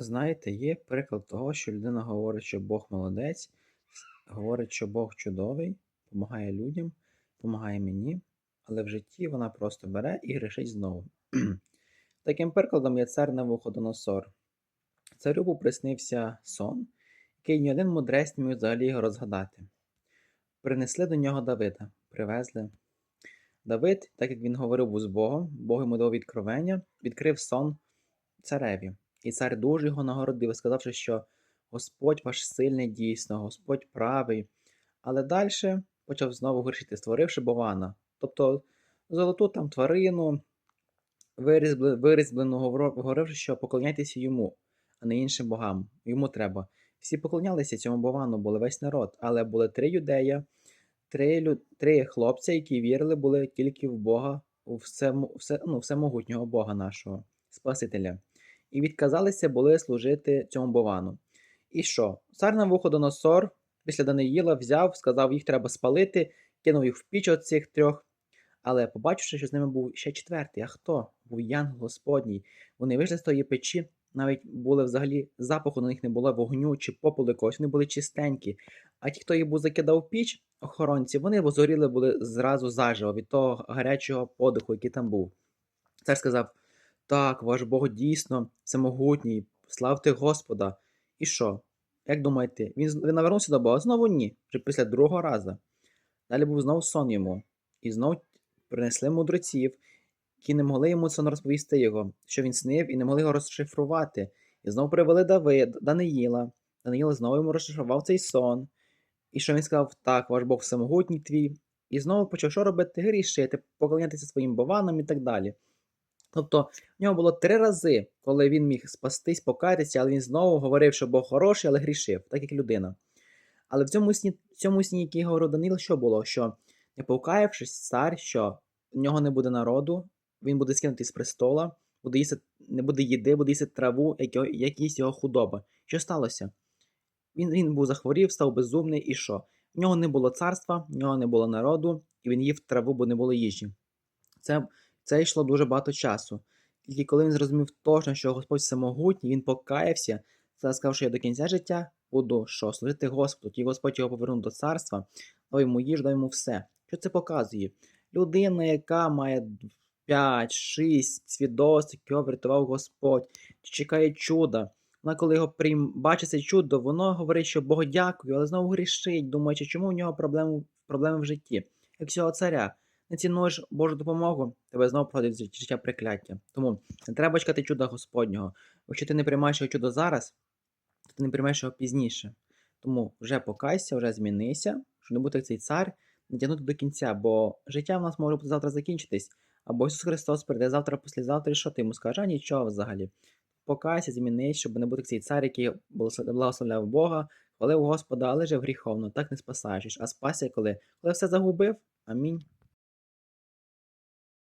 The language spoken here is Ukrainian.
Знаєте, є приклад того, що людина говорить, що Бог молодець, говорить, що Бог чудовий, допомагає людям, допомагає мені, але в житті вона просто бере і грішить знову. Таким прикладом є цар Навуходоносор. Царю приснився сон, який ні один мудрець не міг взагалі його розгадати. Принесли до нього Давида, привезли. Давид, так як він говорив був з Богом, Бог йому дав відкровення, відкрив сон цареві. І цар дуже його нагородив, сказавши, що Господь ваш сильний дійсно, Господь правий. Але далі почав знову грішити, створивши Бована. Тобто золоту там тварину, вирізблену, говоривши, що поклоняйтеся йому, а не іншим богам. Йому треба. Всі поклонялися цьому Бовану, були весь народ, але були три юдея, три, лю... три хлопця, які вірили були тільки в Бога, у все, все, ну, всемогутнього Бога нашого, Спасителя. І відказалися були служити цьому Бовану. І що? Цар Навуходоносор після Даниїла взяв, сказав, їх треба спалити, кинув їх в піч от цих трьох. Але побачивши, що з ними був ще четвертий, а хто? Був Янгол Господній. Вони вийшли з тої печі, навіть були взагалі запаху на них не було вогню чи попелу якогось, вони були чистенькі. А ті, хто їх був закидав піч, охоронці, вони згоріли були зразу заживо від того гарячого подиху, який там був. Цар сказав: Так, ваш Бог дійсно всемогутній, славте Господа. І що? Як думаєте, він, навернувся до Бога? Знову ні, вже після другого разу. Далі був знову сон йому, і знов принесли мудреців, які не могли йому сон розповісти його, що він снив, і не могли його розшифрувати. І знову привели Давид, Даниїла. Даниїл знову йому розшифрував цей сон. І що він сказав, так, ваш Бог всемогутній твій. І знову почав що робити? Грішити, поклонятися своїм бованам і так далі. Тобто в нього було три рази, коли він міг спастись, покаятися, але він знову говорив, що Бог хороший, але грішив, так як людина. Але в цьому сні, в цьому сні, який говорив Даниїл, що було? Що не покаявшись, цар, що в нього не буде народу, він буде скинутий з престола, буде їсти, не буде їди, буде їсти траву, як, його- як їсть його худоба. Що сталося? Він, він був захворів, став безумний, і що? В нього не було царства, в нього не було народу, і він їв траву, бо не було їжі. Це, це йшло дуже багато часу. Тільки коли він зрозумів точно, що Господь всемогутній, він покаявся, та сказав, що я до кінця життя буду що, служити Господу, і Господь його повернув до царства, дав йому їжу, дав йому все. Що це показує? Людина, яка має 5-6 свідоцтв, які його врятував Господь, чекає чуда. Вона, коли його прийм... бачить це чудо, воно говорить, що Богу дякую, але знову грішить, думаючи, чому у нього проблеми, проблеми в житті. Як цього царя, не цінуєш Божу допомогу, тебе знову проходить життя прикляття. Тому не треба чекати чуда Господнього. Якщо ти не приймаєш його чудо зараз, то ти не приймаєш його пізніше. Тому вже покайся, вже змінися, щоб не бути цей цар, не тягнути до кінця, бо життя в нас може завтра закінчитись. Або Ісус Христос прийде завтра, післязавтра, і що ти йому скажеш? А нічого взагалі. Покайся, змінись, щоб не бути як цей цар, який благословляв Бога, хвалив Господа, але жив гріховно, так не спасаєш. А спася коли? Коли все загубив? Амінь.